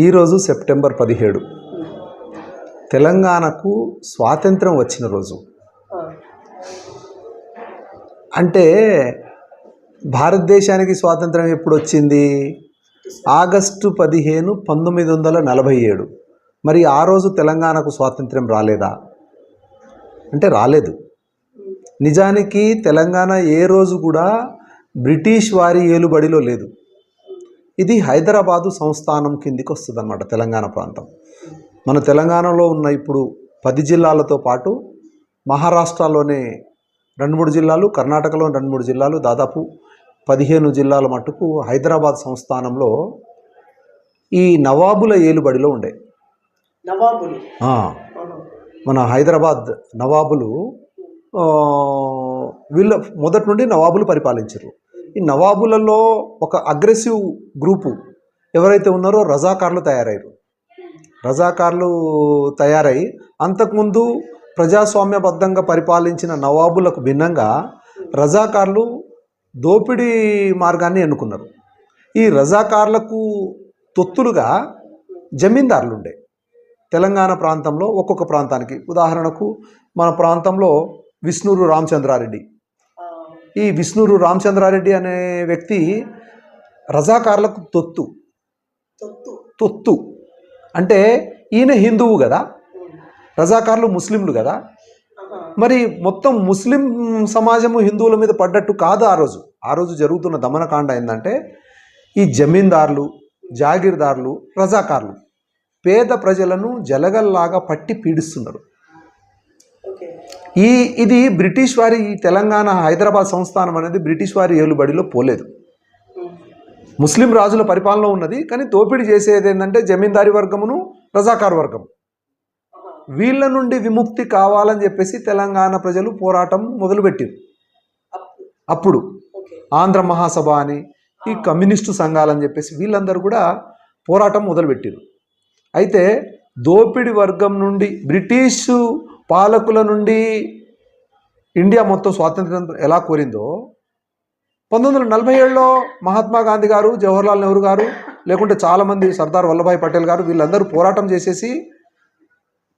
ఈరోజు సెప్టెంబర్ పదిహేడు. తెలంగాణకు స్వాతంత్రం వచ్చిన రోజు. అంటే భారతదేశానికి స్వాతంత్రం ఎప్పుడు వచ్చింది? ఆగస్టు పదిహేను పంతొమ్మిది వందల నలభై ఏడు. మరి ఆ రోజు తెలంగాణకు స్వాతంత్రం రాలేదా? అంటే రాలేదు. నిజానికి తెలంగాణ ఏ రోజు కూడా బ్రిటిష్ వారి ఏలుబడిలో లేదు. ఇది హైదరాబాదు సంస్థానం కిందికి వస్తుంది అనమాట తెలంగాణ ప్రాంతం. మన తెలంగాణలో ఉన్న ఇప్పుడు పది జిల్లాలతో పాటు మహారాష్ట్రలోనే రెండు మూడు జిల్లాలు కర్ణాటకలో రెండు మూడు జిల్లాలు దాదాపు పదిహేను జిల్లాల మటుకు హైదరాబాద్ సంస్థానంలో ఈ నవాబుల ఏలుబడిలో ఉండే. నవాబులు? మన హైదరాబాద్ నవాబులు వీళ్ళ మొదటి నుండి నవాబులు పరిపాలించారు ఈ నవాబులలో ఒక అగ్రెసివ్ గ్రూపు ఎవరైతే ఉన్నారో రజాకార్లు తయారయ్యారు. రజాకార్లు తయారై అంతకుముందు ప్రజాస్వామ్యబద్ధంగా పరిపాలించిన నవాబులకు భిన్నంగా రజాకార్లు దోపిడీ మార్గాన్ని ఎన్నుకున్నారు. ఈ రజాకార్లకు తొత్తులుగా జమీందారులు ఉండే తెలంగాణ ప్రాంతంలో ఒక్కొక్క ప్రాంతానికి. ఉదాహరణకు మన ప్రాంతంలో విష్ణూరు రామచంద్రారెడ్డి. ఈ విష్ణూరు రామచంద్రారెడ్డి అనే వ్యక్తి రజాకార్లకు తొత్తు. తొత్తు. అంటే ఈయన హిందువు కదా. రజాకార్లు ముస్లింలు కదా. మరి మొత్తం ముస్లిం సమాజము హిందువుల మీద పడ్డట్టు కాదు ఆ రోజు. ఆ రోజు జరుగుతున్న దమనకాండ ఏంటంటే ఈ జమీందారులు జాగీర్దారులు రజాకార్లు పేద ప్రజలను జలగల్లాగా పట్టి పీడిస్తున్నారు. ఈ ఇది బ్రిటిష్ వారి ఈ తెలంగాణ హైదరాబాద్ సంస్థానం అనేది బ్రిటిష్ వారి ఏలుబడిలో పోలేదు. ముస్లిం రాజుల పరిపాలన ఉన్నది కానీ దోపిడీ చేసేది ఏంటంటే జమీందారీ వర్గమును రజాకార్ వర్గం. వీళ్ళ నుండి విముక్తి కావాలని చెప్పేసి తెలంగాణ ప్రజలు పోరాటం మొదలుపెట్టారు అప్పు అప్పుడు ఆంధ్ర మహాసభ అని ఈ కమ్యూనిస్టు సంఘాలని చెప్పేసి వీళ్ళందరూ కూడా పోరాటం మొదలుపెట్టారు అయితే దోపిడి వర్గం నుండి బ్రిటిషు పాలకుల నుండి ఇండియా మొత్తం స్వాతంత్రం ఎలా కోరిందో పంతొమ్మిది వందల నలభై ఏడులో మహాత్మా గాంధీ గారు జవహర్లాల్ నెహ్రూ గారు లేకుంటే చాలామంది సర్దార్ వల్లభాయ్ పటేల్ గారు వీళ్ళందరూ పోరాటం చేసేసి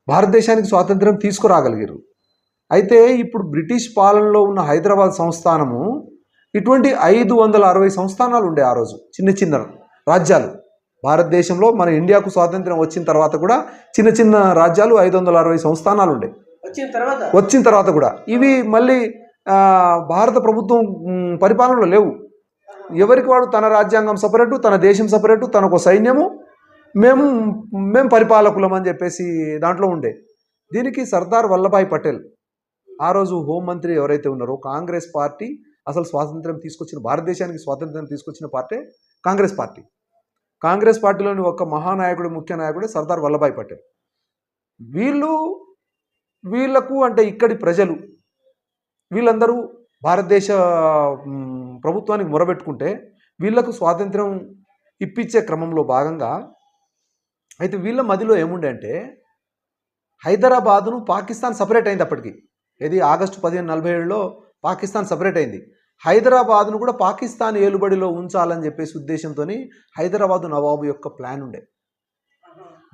భారతదేశానికి స్వాతంత్రం తీసుకురాగలిగారు. అయితే ఇప్పుడు బ్రిటిష్ పాలనలో ఉన్న హైదరాబాద్ సంస్థానము ఇటువంటి ఐదు వందల అరవై సంస్థానాలు ఉండే ఆ రోజు చిన్న చిన్న రాజ్యాలు. భారతదేశంలో మన ఇండియాకు స్వాతంత్రం వచ్చిన తర్వాత కూడా చిన్న చిన్న రాజ్యాలు ఐదు వందల అరవై సంస్థానాలు ఉండే. వచ్చిన తర్వాత కూడా. ఇవి మళ్ళీ భారత ప్రభుత్వం పరిపాలనలో లేవు. ఎవరికి వాడు? తన రాజ్యాంగం సపరేటు తన దేశం సపరేటు తనకు సైన్యము. మేము మేము పరిపాలకులం అని చెప్పేసి దాంట్లో ఉండే. దీనికి సర్దార్ వల్లభాయ్ పటేల్ ఆ రోజు హోంమంత్రి ఎవరైతే ఉన్నారో కాంగ్రెస్ పార్టీ అసలు స్వాతంత్రం తీసుకొచ్చిన భారతదేశానికి స్వాతంత్రం తీసుకొచ్చిన పార్టీ కాంగ్రెస్ పార్టీ. కాంగ్రెస్ పార్టీలోని ఒక మహానాయకుడు ముఖ్య నాయకుడు సర్దార్ వల్లభాయ్ పటేల్. వీళ్ళు వీళ్ళకు అంటే ఇక్కడి ప్రజలు వీళ్ళందరూ భారతదేశ ప్రభుత్వానికి మొరబెట్టుకుంటే వీళ్ళకు స్వాతంత్రం ఇప్పించే క్రమంలో భాగంగా అయితే వీళ్ళ మదిలో ఏముండే అంటే హైదరాబాదును పాకిస్తాన్ సపరేట్ అయింది అప్పటికి. ఇది ఆగస్టు పదిహేను నలభై ఏడులో పాకిస్తాన్ సపరేట్ అయింది. హైదరాబాద్ను కూడా పాకిస్తాన్ ఏలుబడిలో ఉంచాలని చెప్పేసి ఉద్దేశంతో హైదరాబాదు నవాబు యొక్క ప్లాన్ ఉండే.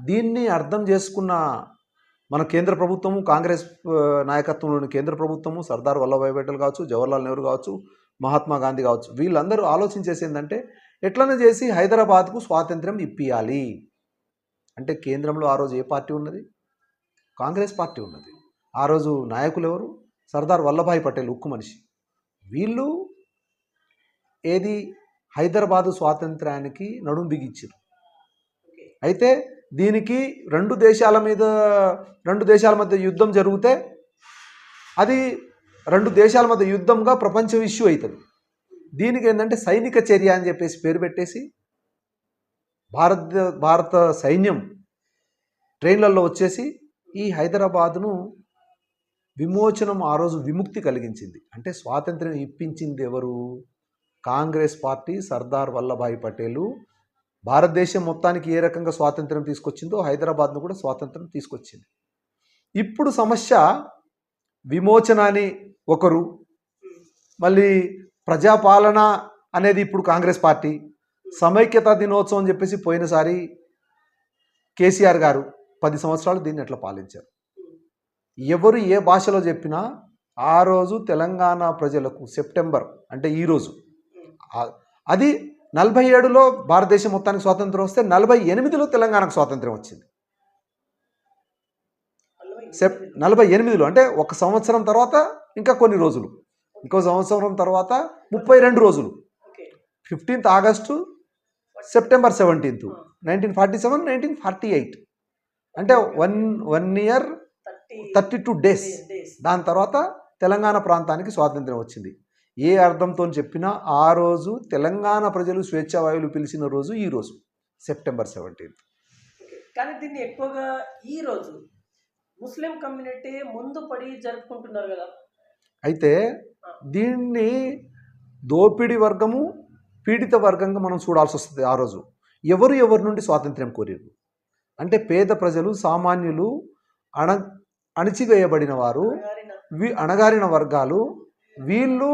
దీన్ని అర్థం చేసుకున్న మన కేంద్ర ప్రభుత్వము కాంగ్రెస్ నాయకత్వంలోని కేంద్ర ప్రభుత్వము సర్దార్ వల్లభాయ్ పటేల్ కావచ్చు జవహర్లాల్ నెహ్రూ కావచ్చు మహాత్మా గాంధీ కావచ్చు వీళ్ళందరూ ఆలోచించేసి ఏంటంటే ఎట్లనే చేసి హైదరాబాద్కు స్వాతంత్రం ఇప్పియాలి. అంటే కేంద్రంలో ఆ రోజు ఏ పార్టీ ఉన్నది? కాంగ్రెస్ పార్టీ ఉన్నది. ఆ రోజు నాయకులు ఎవరు? సర్దార్ వల్లభాయ్ పటేల్ ఉక్కు మనిషి. వీళ్ళు ఏది? హైదరాబాదు స్వాతంత్రానికి నడుం బిగించారు అయితే దీనికి రెండు దేశాల మీద రెండు దేశాల మధ్య యుద్ధం జరిగితే అది రెండు దేశాల మధ్య యుద్ధంగా ప్రపంచం ఇష్యూ అవుతుంది. దీనికి ఏంటంటే సైనిక చర్య అని చెప్పేసి పేరు పెట్టేసి భారత భారత సైన్యం ట్రైన్లలో వచ్చేసి ఈ హైదరాబాదును విమోచనం ఆ రోజు విముక్తి కలిగించింది. అంటే స్వాతంత్ర్యం ఇప్పించింది ఎవరు? కాంగ్రెస్ పార్టీ సర్దార్ వల్లభాయ్ పటేలు భారతదేశం మొత్తానికి ఏ రకంగా స్వాతంత్రం తీసుకొచ్చిందో హైదరాబాద్ను కూడా స్వాతంత్రం తీసుకొచ్చింది. ఇప్పుడు సమస్య విమోచన అని ఒకరు మళ్ళీ ప్రజాపాలన అనేది ఇప్పుడు కాంగ్రెస్ పార్టీ సమైక్యతా దినోత్సవం అని చెప్పేసి పోయినసారి కేసీఆర్ గారు పది సంవత్సరాలు దీన్ని ఎట్లా పాలించారు? ఎవరు ఏ భాషలో చెప్పినా ఆ రోజు తెలంగాణ ప్రజలకు సెప్టెంబర్ అంటే ఈరోజు అది నలభై ఏడులో భారతదేశం మొత్తానికి స్వాతంత్రం వస్తే నలభై ఎనిమిదిలో తెలంగాణకు స్వాతంత్రం వచ్చింది. సెప్ నలభై ఎనిమిదిలో అంటే ఒక సంవత్సరం తర్వాత ఇంకా కొన్ని రోజులు. ఇంకో సంవత్సరం తర్వాత ముప్పై రెండు రోజులు. Fifteenth August September seventeenth nineteen forty seven nineteen forty eight. అంటే one one year thirty two days. దాని తర్వాత తెలంగాణ ప్రాంతానికి స్వాతంత్రం వచ్చింది. ఏ అర్థంతో చెప్పినా ఆ రోజు తెలంగాణ ప్రజలు స్వేచ్ఛావాయువులు పిలిచిన రోజు ఈ రోజు సెప్టెంబర్ సెవెంటీన్త్. కానీ దీన్ని ఎక్కువగా ఈ రోజు ముస్లిం కమ్యూనిటీ ముందు పడి జరుపుకుంటున్నారు కదా. అయితే దీన్ని దోపిడి వర్గము పీడిత వర్గంగా మనం చూడాల్సి వస్తుంది ఆ రోజు. ఎవరు ఎవరి నుండి స్వాతంత్ర్యం కోరారు అంటే పేద ప్రజలు సామాన్యులు అణ అణచివేయబడిన వారు అణగారిన వర్గాలు వీళ్ళు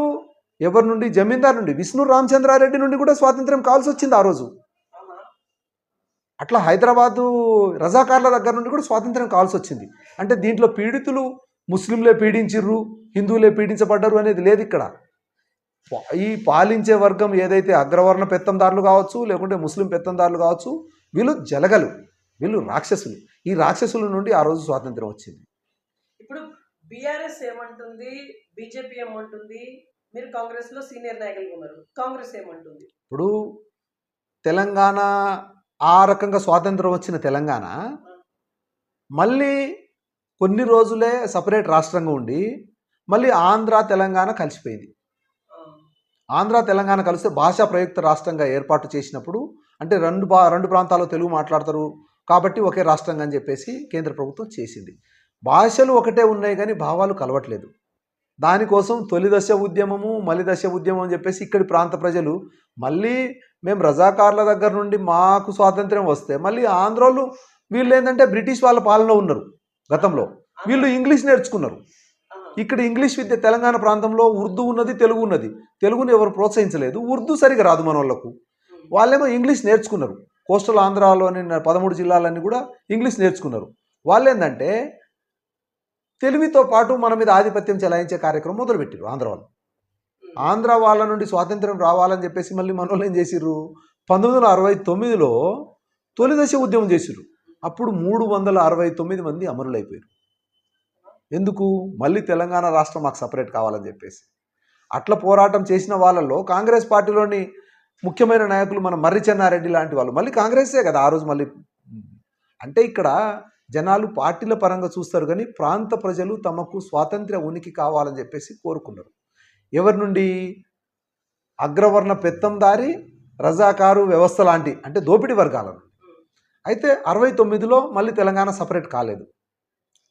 ఎవరి నుండి? జమీందార్ నుండి. విష్ణు రామచంద్రారెడ్డి నుండి కూడా స్వాతంత్ర్యం కావాల్సి వచ్చింది ఆ రోజు. అట్లా హైదరాబాదు రజాకార్ల దగ్గర నుండి కూడా స్వాతంత్ర్యం కావాల్సి వచ్చింది. అంటే దీంట్లో పీడితులు ముస్లింలే పీడించిర్రు హిందువులే పీడించబడ్డారు అనేది లేదు ఇక్కడ. ఈ పాలించే వర్గం ఏదైతే అగ్రవర్ణ పెత్తందారులు కావచ్చు లేకుంటే ముస్లిం పెత్తందారులు కావచ్చు వీళ్ళు జలగలు. వీళ్ళు రాక్షసులు. ఈ రాక్షసుల నుండి ఆ రోజు స్వాతంత్రం వచ్చింది. ఇప్పుడు బీఆర్ఎస్ ఏమంటుంది? బీజేపీ ఏమంటుంది? మీరు కాంగ్రెస్లో సీనియర్ నాయకులు ఉన్నారు. కాంగ్రెస్ ఏమంటుంది? ఇప్పుడు తెలంగాణ ఆ రకంగా స్వాతంత్రం వచ్చిన తెలంగాణ మళ్ళీ కొన్ని రోజులే సపరేట్ రాష్ట్రంగా ఉండి మళ్ళీ ఆంధ్ర తెలంగాణ కలిసిపోయింది. ఆంధ్ర తెలంగాణ కలిస్తే భాషా ప్రయుక్త రాష్ట్రంగా ఏర్పాటు చేసినప్పుడు అంటే రెండు బా రెండు ప్రాంతాల్లో తెలుగు మాట్లాడతారు కాబట్టి ఒకే రాష్ట్రంగా అని చెప్పేసి కేంద్ర ప్రభుత్వం చేసింది. భాషలు ఒకటే ఉన్నాయి కానీ భావాలు కలవట్లేదు. దానికోసం తొలి దశ ఉద్యమము మలి దశ ఉద్యమం అని చెప్పేసి ఇక్కడి ప్రాంత ప్రజలు మళ్ళీ మేము రజాకార్ల దగ్గర నుండి మాకు స్వాతంత్ర్యం వస్తే మళ్ళీ ఆంధ్రోళ్ళు వీళ్ళు ఏంటంటే బ్రిటిష్ వాళ్ళ పాలన ఉన్నారు గతంలో. వీళ్ళు ఇంగ్లీష్ నేర్చుకున్నారు. ఇక్కడ ఇంగ్లీష్ విద్య తెలంగాణ ప్రాంతంలో ఉర్దూ ఉన్నది తెలుగు ఉన్నది. తెలుగుని ఎవరు ప్రోత్సహించలేదు. ఉర్దూ సరిగా రాదు మన వాళ్ళకు. వాళ్ళేమో ఇంగ్లీష్ నేర్చుకున్నారు. కోస్టల్ ఆంధ్రాలోని పదమూడు జిల్లాలన్నీ కూడా ఇంగ్లీష్ నేర్చుకున్నారు. వాళ్ళు తెలుగుతో పాటు మన మీద ఆధిపత్యం చెలాయించే కార్యక్రమం మొదలుపెట్టారు ఆంధ్ర వాళ్ళు. ఆంధ్ర వాళ్ళ నుండి స్వాతంత్రం రావాలని చెప్పేసి మళ్ళీ మన వాళ్ళు ఏం చేసిర్రు? పంతొమ్మిది వందల అరవై తొమ్మిదిలో తొలి దశ ఉద్యమం చేసిర్రు. అప్పుడు మూడు వందల అరవై తొమ్మిది మంది అమరులైపోయారు ఎందుకు? మళ్ళీ తెలంగాణ రాష్ట్రం మాకు సపరేట్ కావాలని చెప్పేసి. అట్లా పోరాటం చేసిన వాళ్ళల్లో కాంగ్రెస్ పార్టీలోని ముఖ్యమైన నాయకులు మన మర్రి చెన్నారెడ్డి లాంటి వాళ్ళు. మళ్ళీ కాంగ్రెసే కదా ఆ రోజు మళ్ళీ. అంటే ఇక్కడ జనాలు పార్టీల పరంగా చూస్తారు కానీ ప్రాంత ప్రజలు తమకు స్వాతంత్ర్య ఉనికి కావాలని చెప్పేసి కోరుకున్నారు. ఎవరి నుండి? అగ్రవర్ణ పెత్తందారి రజాకారు వ్యవస్థ లాంటి అంటే దోపిడీ వర్గాల నుండి. అయితే అరవై తొమ్మిదిలో మళ్ళీ తెలంగాణ సపరేట్ కాలేదు.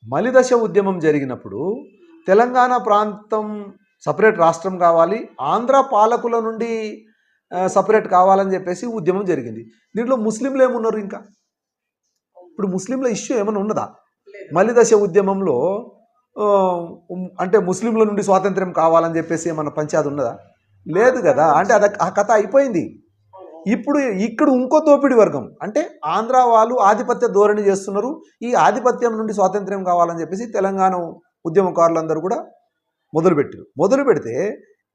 మలిదశ ఉద్యమం జరిగినప్పుడు తెలంగాణ ప్రాంతం సపరేట్ రాష్ట్రం కావాలి ఆంధ్ర పాలకుల నుండి సపరేట్ కావాలని చెప్పేసి ఉద్యమం జరిగింది. దీంట్లో ముస్లింలు ఏమున్నారు ఇంకా? ఇప్పుడు ముస్లింల ఇష్యూ ఏమైనా ఉన్నదా? లేదు. మలిదశ ఉద్యమంలో అంటే ముస్లింల నుండి స్వాతంత్ర్యం కావాలని చెప్పేసి ఏమన్నా పంచాది ఉన్నదా? లేదు కదా. అంటే అది ఆ కథ అయిపోయింది. ఇప్పుడు ఇక్కడ ఇంకో దోపిడి వర్గం. అంటే ఆంధ్ర వాళ్ళు ఆధిపత్య ధోరణి చేస్తున్నారు. ఈ ఆధిపత్యం నుండి స్వాతంత్ర్యం కావాలని చెప్పేసి తెలంగాణ ఉద్యమకారులందరూ కూడా మొదలుపెట్టారు. మొదలు పెడితే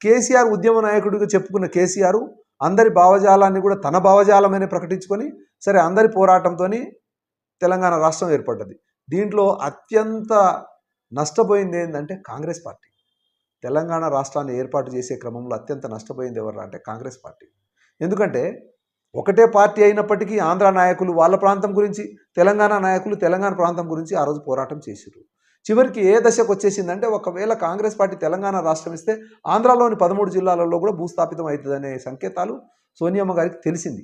కేసీఆర్ ఉద్యమ నాయకుడిగా చెప్పుకున్న కేసీఆర్ అందరి భావజాలాన్ని కూడా తన భావజాలమని ప్రకటించుకొని సరే అందరి పోరాటంతో తెలంగాణ రాష్ట్రం ఏర్పడ్డది. దీంట్లో అత్యంత నష్టపోయింది ఏంటంటే కాంగ్రెస్ పార్టీ. తెలంగాణ రాష్ట్రాన్ని ఏర్పాటు చేసే క్రమంలో అత్యంత నష్టపోయింది ఎవరు అంటే కాంగ్రెస్ పార్టీ. ఎందుకంటే ఒకటే పార్టీ అయినప్పటికీ ఆంధ్ర నాయకులు వాళ్ళ ప్రాంతం గురించి తెలంగాణ నాయకులు తెలంగాణ ప్రాంతం గురించి ఆ రోజు పోరాటం చేశారు చివరికి ఏ దశకు వచ్చేసిందంటే ఒకవేళ కాంగ్రెస్ పార్టీ తెలంగాణ రాష్ట్రం ఇస్తే ఆంధ్రాలోని పదమూడు జిల్లాలలో కూడా భూస్థాపితం అవుతుందనే సంకేతాలు సోనియమ్మ గారికి తెలిసింది.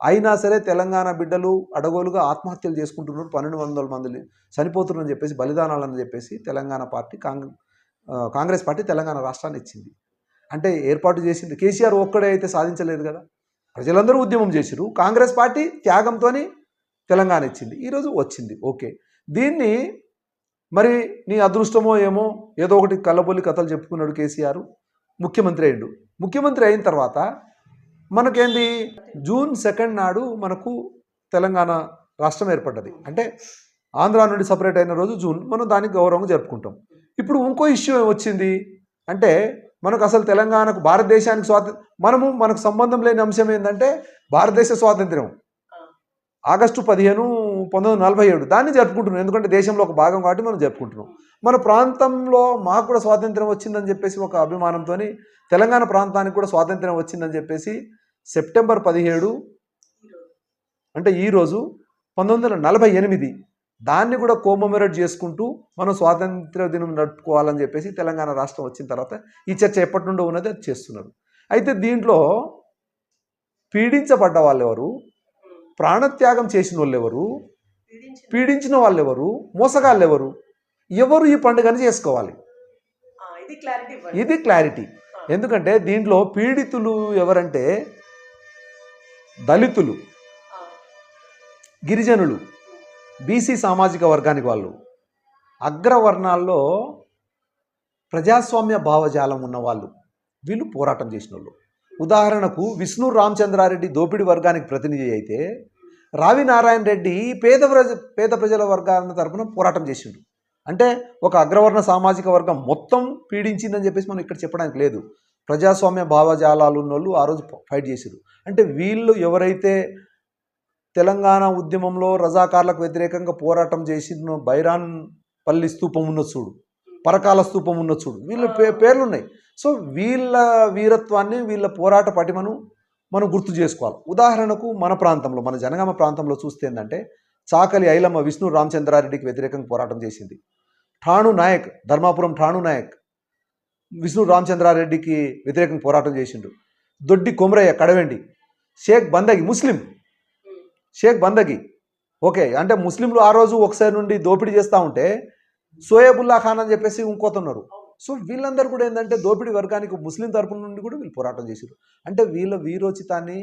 అయినా సరే తెలంగాణ బిడ్డలు అడగోలుగా ఆత్మహత్యలు చేసుకుంటున్నారు. పన్నెండు వందల మంది చనిపోతున్నారని చెప్పేసి బలిదానాలని చెప్పేసి తెలంగాణ పార్టీ కాంగ్రెస్ కాంగ్రెస్ పార్టీ తెలంగాణ రాష్ట్రాన్ని ఇచ్చింది. అంటే ఏర్పాటు చేసింది. కేసీఆర్ ఒక్కడే అయితే సాధించలేదు కదా. ప్రజలందరూ ఉద్యమం చేసిరు కాంగ్రెస్ పార్టీ త్యాగంతో తెలంగాణ ఇచ్చింది. ఈరోజు వచ్చింది. ఓకే. దీన్ని మరి నీ అదృష్టమో ఏమో ఏదో ఒకటి కళ్ళబొల్లి కథలు చెప్పుకున్నాడు కేసీఆర్. ముఖ్యమంత్రి అయ్యిండు. ముఖ్యమంత్రి అయిన తర్వాత మనకేంది? జూన్ సెకండ్ నాడు మనకు తెలంగాణ రాష్ట్రం ఏర్పడ్డది. అంటే ఆంధ్ర నుండి సపరేట్ అయిన రోజు జూన్. మనం దానికి గౌరవంగా జరుపుకుంటాం. ఇప్పుడు ఇంకో ఇష్యూ వచ్చింది అంటే మనకు అసలు తెలంగాణకు భారతదేశానికి స్వాతంత్ర మనము మనకు సంబంధం లేని అంశం ఏంటంటే భారతదేశ స్వాతంత్ర్యం. ఆగస్టు పదిహేను పంతొమ్మిది వందల నలభై ఏడు. దాన్ని జరుపుకుంటున్నాం. ఎందుకంటే దేశంలో ఒక భాగం కాబట్టి మనం జరుపుకుంటున్నాం. మన ప్రాంతంలో మాకు కూడా స్వాతంత్రం వచ్చిందని చెప్పేసి ఒక అభిమానంతో తెలంగాణ ప్రాంతానికి కూడా స్వాతంత్రం వచ్చిందని చెప్పేసి సెప్టెంబర్ పదిహేడు అంటే ఈరోజు పంతొమ్మిది వందల నలభై ఎనిమిది. దాన్ని కూడా కోమమెరేట్ చేసుకుంటూ మనం స్వాతంత్ర దినం నడుపుకోవాలని చెప్పేసి తెలంగాణ రాష్ట్రం వచ్చిన తర్వాత ఈ చర్చ ఎప్పటి నుండో ఉన్నది అది చేస్తున్నారు. అయితే దీంట్లో పీడించబడ్డ వాళ్ళు ఎవరు ప్రాణత్యాగం చేసిన వాళ్ళు ఎవరు పీడించిన వాళ్ళు ఎవరు మోసగాళ్ళు ఎవరు ఎవరు ఈ పండుగని చేసుకోవాలి? ఇది క్లారిటీ ఎందుకంటే దీంట్లో పీడితులు ఎవరంటే దళితులు గిరిజనులు బీసీ సామాజిక వర్గానికి వాళ్ళు. అగ్రవర్ణాల్లో ప్రజాస్వామ్య భావజాలం ఉన్న వాళ్ళు. వీళ్ళు పోరాటం చేసిన వాళ్ళు ఉదాహరణకు విష్ణు రామచంద్రారెడ్డి దోపిడి వర్గానికి ప్రతినిధి అయితే రావి నారాయణ రెడ్డి పేద ప్రజ పేద ప్రజల వర్గాల తరపున పోరాటం చేసిండు. అంటే ఒక అగ్రవర్ణ సామాజిక వర్గం మొత్తం పీడించిందని చెప్పేసి మనం ఇక్కడ చెప్పడానికి లేదు. ప్రజాస్వామ్య భావజాలాలు ఉన్న వాళ్ళు ఆ రోజు ఫైట్ చేశారు అంటే వీళ్ళు ఎవరైతే తెలంగాణ ఉద్యమంలో రజాకార్లకు వ్యతిరేకంగా పోరాటం చేసిన బైరాన్ పల్లి స్తూపం ఉన్న చూడు పరకాల స్తూపం ఉన్న చూడు వీళ్ళ పే పేర్లున్నాయి సో వీళ్ళ వీరత్వాన్ని వీళ్ళ పోరాట పటిమను మనం గుర్తు చేసుకోవాలి. ఉదాహరణకు మన ప్రాంతంలో మన జనగామ ప్రాంతంలో చూస్తే ఏంటంటే చాకలి ఐలమ్మ విష్ణు రామచంద్రారెడ్డికి వ్యతిరేకంగా పోరాటం చేసింది. ఠాణు నాయక్ ధర్మాపురం ఠాణు నాయక్ విష్ణు రామచంద్రారెడ్డికి వ్యతిరేకంగా పోరాటం చేసిండు దొడ్డి కొమరయ్య కడవెండి షేక్ బందగి ముస్లిం షేక్ బందగి ఓకే అంటే ముస్లింలు ఆ రోజు ఒకసారి నుండి దోపిడీ చేస్తూ ఉంటే సోయబుల్లా ఖాన్ అని చెప్పేసి ఇంకోతున్నారు సో వీళ్ళందరూ కూడా ఏంటంటే దోపిడీ వర్గానికి ముస్లిం తరపు నుండి కూడా వీళ్ళు పోరాటం చేశారు అంటే వీళ్ళ వీరోచితాన్ని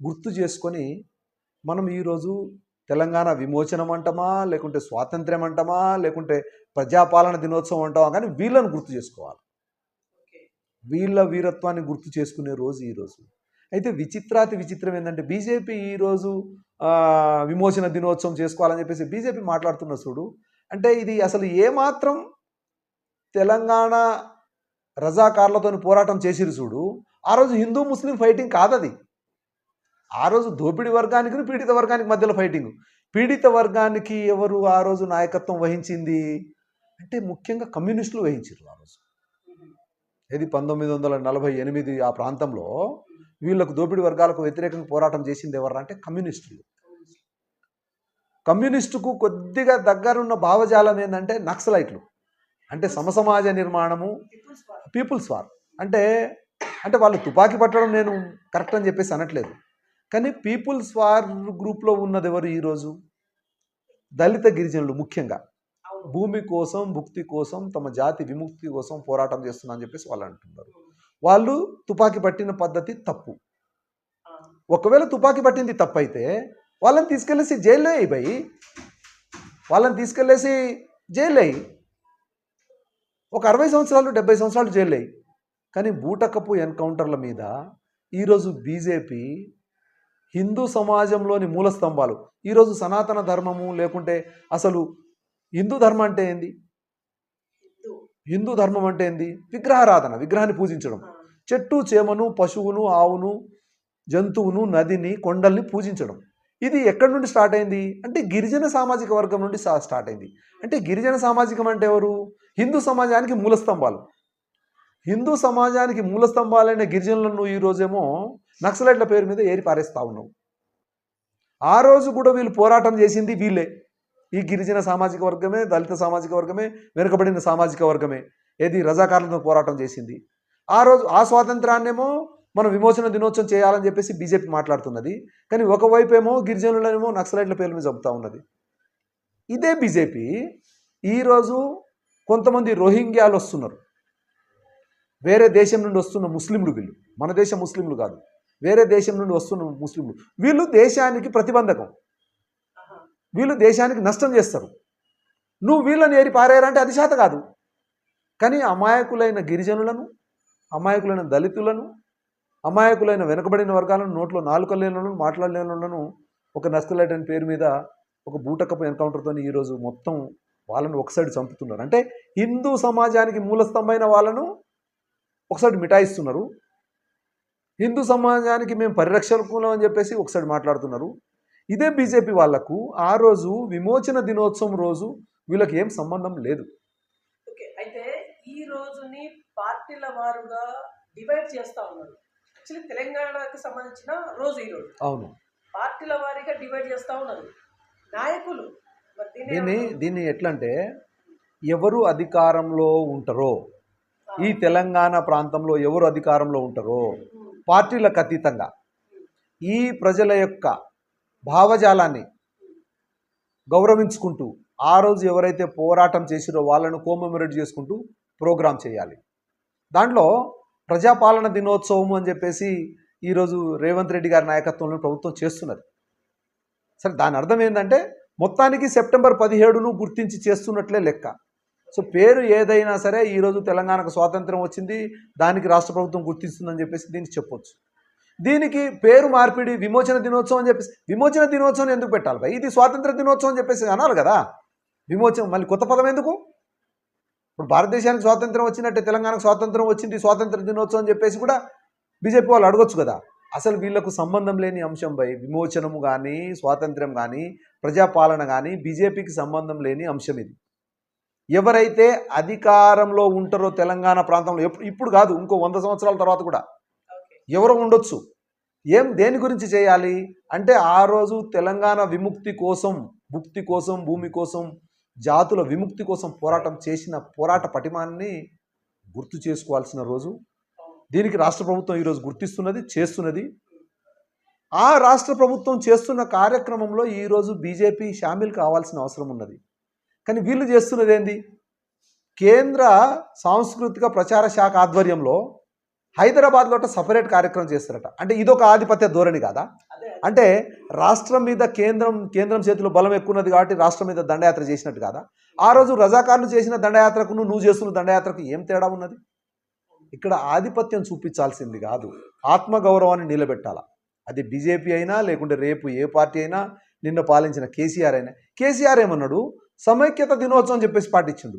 గుర్తు చేసుకొని మనం ఈరోజు తెలంగాణ విమోచనం అంటామా లేకుంటే స్వాతంత్ర్యం అంటామా లేకుంటే ప్రజాపాలన దినోత్సవం అంటామా కానీ వీళ్ళని గుర్తు చేసుకోవాలి. వీళ్ళ వీరత్వాన్ని గుర్తు చేసుకునే రోజు ఈరోజు అయితే విచిత్రాతి విచిత్రం ఏంటంటే బీజేపీ ఈరోజు విమోచన దినోత్సవం చేసుకోవాలని చెప్పేసి బీజేపీ మాట్లాడుతున్న చూడు అంటే ఇది అసలు ఏమాత్రం తెలంగాణ రజాకార్లతో పోరాటం చేసిరు చూడు ఆ రోజు హిందూ ముస్లిం ఫైటింగ్ కాదది. ఆ రోజు దోపిడీ వర్గానికి పీడిత వర్గానికి మధ్యలో ఫైటింగ్. పీడిత వర్గానికి ఎవరు ఆ రోజు నాయకత్వం వహించింది? అంటే ముఖ్యంగా కమ్యూనిస్టులు వహించారు ఆ రోజు. ఇది పంతొమ్మిది వందల నలభై ఎనిమిది ఆ ప్రాంతంలో వీళ్ళకు దోపిడీ వర్గాలకు వ్యతిరేకంగా పోరాటం చేసింది ఎవరు అంటే కమ్యూనిస్టులు. కమ్యూనిస్టుకు కొద్దిగా దగ్గరున్న భావజాలం ఏంటంటే నక్సలైట్లు. అంటే సమసమాజ నిర్మాణము పీపుల్స్ వార్ అంటే అంటే వాళ్ళు తుపాకీ పట్టడం నేను కరెక్ట్ అని చెప్పేసి అనట్లేదు. కానీ పీపుల్స్ వార్ గ్రూప్లో ఉన్నది ఎవరు ఈరోజు? దళిత గిరిజనులు ముఖ్యంగా. భూమి కోసం భుక్తి కోసం తమ జాతి విముక్తి కోసం పోరాటం చేస్తున్నా అని చెప్పేసి వాళ్ళు అంటున్నారు. వాళ్ళు తుపాకీ పట్టిన పద్ధతి తప్పు. ఒకవేళ తుపాకీ పట్టింది తప్పు అయితే వాళ్ళని తీసుకెళ్ళేసి జైల్లో అయిపోయి వాళ్ళని తీసుకెళ్ళేసి జైలు అయ్యి ఒక అరవై సంవత్సరాలు డెబ్బై సంవత్సరాలు జైలు అయ్యి కానీ బూటకపు ఎన్కౌంటర్ల మీద ఈరోజు బీజేపీ హిందూ సమాజంలోని మూల స్తంభాలు. ఈరోజు సనాతన ధర్మము లేకుంటే అసలు హిందూ ధర్మం అంటే ఏంది? హిందూ. ధర్మం అంటే ఏంది? విగ్రహారాధన విగ్రహాన్ని పూజించడం. చెట్టు చేమను పశువును ఆవును జంతువును నదిని కొండల్ని పూజించడం. ఇది ఎక్కడి నుండి స్టార్ట్ అయింది? అంటే గిరిజన సామాజిక వర్గం నుండి స్టార్ట్ అయింది. అంటే గిరిజన సామాజికం అంటే ఎవరు? హిందూ సమాజానికి మూల స్తంభాలు. హిందూ సమాజానికి మూల స్తంభాలైన గిరిజనులను ఈ రోజేమో నక్సలైట్ల పేరు మీద ఏరి పారేస్తా ఉన్నావు ఆ రోజు కూడా వీళ్ళు పోరాటం చేసింది వీళ్ళే. ఈ గిరిజన సామాజిక వర్గమే దళిత సామాజిక వర్గమే వెనుకబడిన సామాజిక వర్గమే. ఏది రజాకారులతో పోరాటం చేసింది. ఆ రోజు ఆ స్వాతంత్రాన్నేమో మనం విమోచన దినోత్సవం చేయాలని చెప్పేసి బీజేపీ మాట్లాడుతున్నది. కానీ ఒకవైపు ఏమో గిరిజనులనేమో నక్సలైట్ల పేర్ల మీద చెబుతా ఉన్నది. ఇదే బీజేపీ ఈరోజు కొంతమంది రోహింగ్యాలు వస్తున్నారు. వేరే దేశం నుండి వస్తున్న ముస్లింలు వీళ్ళు. మన దేశం ముస్లింలు కాదు. వేరే దేశం నుండి వస్తున్న ముస్లింలు. వీళ్ళు దేశానికి ప్రతిబంధకం. వీళ్ళు దేశానికి నష్టం చేస్తారు. నువ్వు వీళ్ళని ఏరి పారేయాలంటే అది చేత కాదు. కానీ అమాయకులైన గిరిజనులను అమాయకులైన దళితులను అమాయకులైన వెనుకబడిన వర్గాలను నోట్లో నాలుక లేనులను మాట్లాడలేనులను ఒక నక్సలైట్ అని పేరు మీద ఒక బూటకపు ఎన్కౌంటర్తో ఈరోజు మొత్తం వాళ్ళను సైడ్ చంపుతున్నారు. అంటే హిందూ సమాజానికి మూలస్తంభమైన వాళ్ళను ఒకసారి మిఠాయిస్తున్నారు. హిందూ సమాజానికి మేము పరిరక్షకులం అని చెప్పేసి ఒకసైడ్ మాట్లాడుతున్నారు. ఇదే బీజేపీ వాళ్ళకు ఆ రోజు విమోచన దినోత్సవం రోజు వీళ్ళకి ఏం సంబంధం లేదు. ఓకే అయితే ఈ రోజుని పార్టీల వారుగా డివైడ్ చేస్తా ఉన్నారు. యాక్చువల్లీ తెలంగాణకు సంబంధించిన రోజు ఈ రోజు. అవును. పార్టీల వారీగా డివైడ్ చేస్తా ఉన్నారు. నాయకులు. దీన్ని దీన్ని ఎట్లా అంటే ఎవరు అధికారంలో ఉంటారో ఈ తెలంగాణ ప్రాంతంలో ఎవరు అధికారంలో ఉంటారో పార్టీలకు అతీతంగా ఈ ప్రజల యొక్క భావజాలాన్ని గౌరవించుకుంటూ ఆ రోజు ఎవరైతే పోరాటం చేసిరో వాళ్ళను కోమెమరేట్ చేసుకుంటూ ప్రోగ్రాం చేయాలి. దాంట్లో ప్రజాపాలన దినోత్సవం అని చెప్పేసి ఈరోజు రేవంత్ రెడ్డి గారి నాయకత్వంలో ప్రభుత్వం చేస్తున్నది. సరే దాని అర్థం ఏంటంటే మొత్తానికి సెప్టెంబర్ పదిహేడును గుర్తించి చేస్తున్నట్లే లెక్క. సో పేరు ఏదైనా సరే ఈరోజు తెలంగాణకు స్వాతంత్రం వచ్చింది దానికి రాష్ట్ర ప్రభుత్వం గుర్తిస్తుందని చెప్పేసి దీనికి చెప్పొచ్చు. దీనికి పేరు మార్పిడి విమోచన దినోత్సవం అని చెప్పేసి విమోచన దినోత్సవం ఎందుకు పెట్టాలి? ఇది స్వాతంత్ర దినోత్సవం అని చెప్పేసి అనాలి కదా. విమోచనం మళ్ళీ కొత్త పదం ఎందుకు? ఇప్పుడు భారతదేశానికి స్వాతంత్రం వచ్చినట్టే తెలంగాణకు స్వాతంత్రం వచ్చింది స్వాతంత్ర దినోత్సవం అని చెప్పేసి కూడా బీజేపీ వాళ్ళు అడగొచ్చు కదా. అసలు వీళ్ళకు సంబంధం లేని అంశం పై విమోచనము కానీ స్వాతంత్రం కానీ ప్రజాపాలన కానీ బీజేపీకి సంబంధం లేని అంశం ఇది. ఎవరైతే అధికారంలో ఉంటారో తెలంగాణ ప్రాంతంలో ఎప్పుడు ఇప్పుడు కాదు ఇంకో వంద సంవత్సరాల తర్వాత కూడా ఎవరో ఉండొచ్చు. ఏం దేని గురించి చేయాలి? అంటే ఆ రోజు తెలంగాణ విముక్తి కోసం ముక్తి కోసం భూమి కోసం జాతుల విముక్తి కోసం పోరాటం చేసిన పోరాట పటిమాన్ని గుర్తు చేసుకోవాల్సిన రోజు. దీనికి రాష్ట్ర ప్రభుత్వం ఈరోజు గుర్తిస్తున్నది చేస్తున్నది. ఆ రాష్ట్ర ప్రభుత్వం చేస్తున్న కార్యక్రమంలో ఈరోజు బీజేపీ షామిల్ కావాల్సిన అవసరం ఉన్నది. కానీ వీళ్ళు చేస్తున్నది ఏంది? కేంద్ర సాంస్కృతిక ప్రచార శాఖ ఆధ్వర్యంలో హైదరాబాద్లో సపరేట్ కార్యక్రమం చేస్తారట. అంటే ఇదొక ఆధిపత్య ధోరణి కాదా? అంటే రాష్ట్రం మీద కేంద్రం కేంద్రం చేతిలో బలం ఎక్కువన్నది కాబట్టి రాష్ట్రం మీద దండయాత్ర చేసినట్టు కాదా? ఆ రోజు రజాకార్లు చేసిన దండయాత్రకు నువ్వు చేస్తున్న దండయాత్రకు ఏం తేడా ఉన్నది? ఇక్కడ ఆధిపత్యం చూపించాల్సింది కాదు. ఆత్మగౌరవాన్ని నిలబెట్టాల? అది బీజేపీ అయినా లేకుంటే రేపు ఏ పార్టీ అయినా నిన్న పాలించిన కేసీఆర్ అయినా. కేసీఆర్ ఏమన్నాడు? సమైక్యత దినోత్సవం చెప్పేసి పాటించిండు.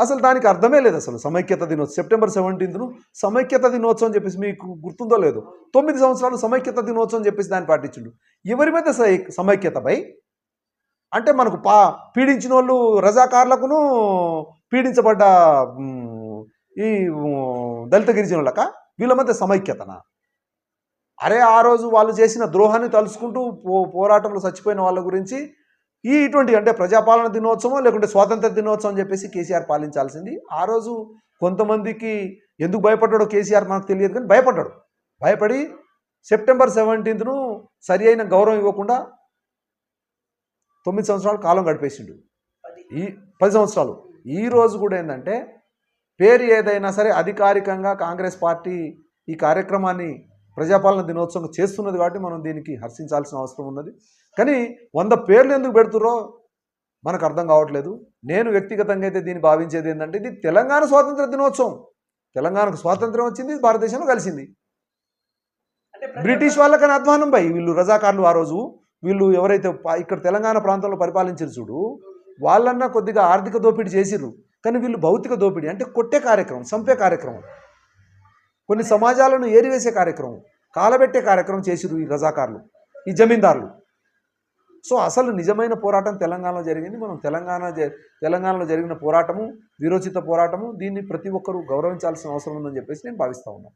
అసలు దానికి అర్థమే లేదు అసలు. సమైక్యత దినోత్సవం. సెప్టెంబర్ సెవెంటీన్త్ను సమైక్యత దినోత్సవం అని చెప్పేసి మీకు గుర్తుందో లేదు. తొమ్మిది సంవత్సరాలు సమైక్యత దినోత్సవం అని చెప్పేసి దాన్ని పాటించిండు. ఎవరి మీద సై- సమైక్యత అంటే మనకు పా పీడించిన వాళ్ళు రజాకారులకును పీడించబడ్డ ఈ దళిత గిరిజనులక? వీళ్ళ మధ్య సమైక్యతనా? అరే ఆ రోజు వాళ్ళు చేసిన ద్రోహాన్ని తలుచుకుంటూ పో పోరాటంలో చచ్చిపోయిన వాళ్ళ గురించి ఈ ఇటువంటి అంటే ప్రజాపాలన దినోత్సవం లేకుంటే స్వాతంత్ర దినోత్సవం అని చెప్పేసి కేసీఆర్ పాలించాల్సింది. ఆ రోజు కొంతమందికి ఎందుకు భయపడ్డాడో కేసీఆర్ మనకు తెలియదు కానీ భయపడ్డాడు. భయపడి సెప్టెంబర్ సెవెంటీన్త్ను సరి అయిన గౌరవం ఇవ్వకుండా తొమ్మిది సంవత్సరాలు కాలం గడిపేసిండు. ఈ పది సంవత్సరాలు. ఈ రోజు కూడా ఏంటంటే పేరు ఏదైనా సరే అధికారికంగా కాంగ్రెస్ పార్టీ ఈ కార్యక్రమాన్ని ప్రజాపాలన దినోత్సవం చేస్తున్నది కాబట్టి మనం దీనికి హర్షించాల్సిన అవసరం ఉన్నది. కానీ వంద పేర్లు ఎందుకు పెడుతుర్రో మనకు అర్థం కావట్లేదు. నేను వ్యక్తిగతంగా అయితే దీన్ని భావించేది ఏంటంటే ఇది తెలంగాణ స్వాతంత్ర దినోత్సవం. తెలంగాణకు స్వాతంత్రం వచ్చింది భారతదేశంలో కలిసింది. బ్రిటిష్ వాళ్ళకని అధ్వానం పై వీళ్ళు రజాకార్లు ఆ రోజు. వీళ్ళు ఎవరైతే ఇక్కడ తెలంగాణ ప్రాంతంలో పరిపాలించారు చూడు వాళ్ళన్నా కొద్దిగా ఆర్థిక దోపిడీ చేసిర్రు. కానీ వీళ్ళు భౌతిక దోపిడీ అంటే కొట్టే కార్యక్రమం చంపే కార్యక్రమం. కొన్ని సమాజాలను ఏరివేసే కార్యక్రమం కాలబెట్టే కార్యక్రమం చేసిర్రు ఈ రజాకారులు ఈ జమీందారులు. సో అసలు నిజమైన పోరాటం తెలంగాణలో జరిగింది. మనం తెలంగాణ జ- తెలంగాణలో జరిగిన పోరాటము విరోచిత పోరాటము దీన్ని ప్రతి ఒక్కరూ గౌరవించాల్సిన అవసరం ఉందని చెప్పేసి నేను భావిస్తూ ఉన్నాను.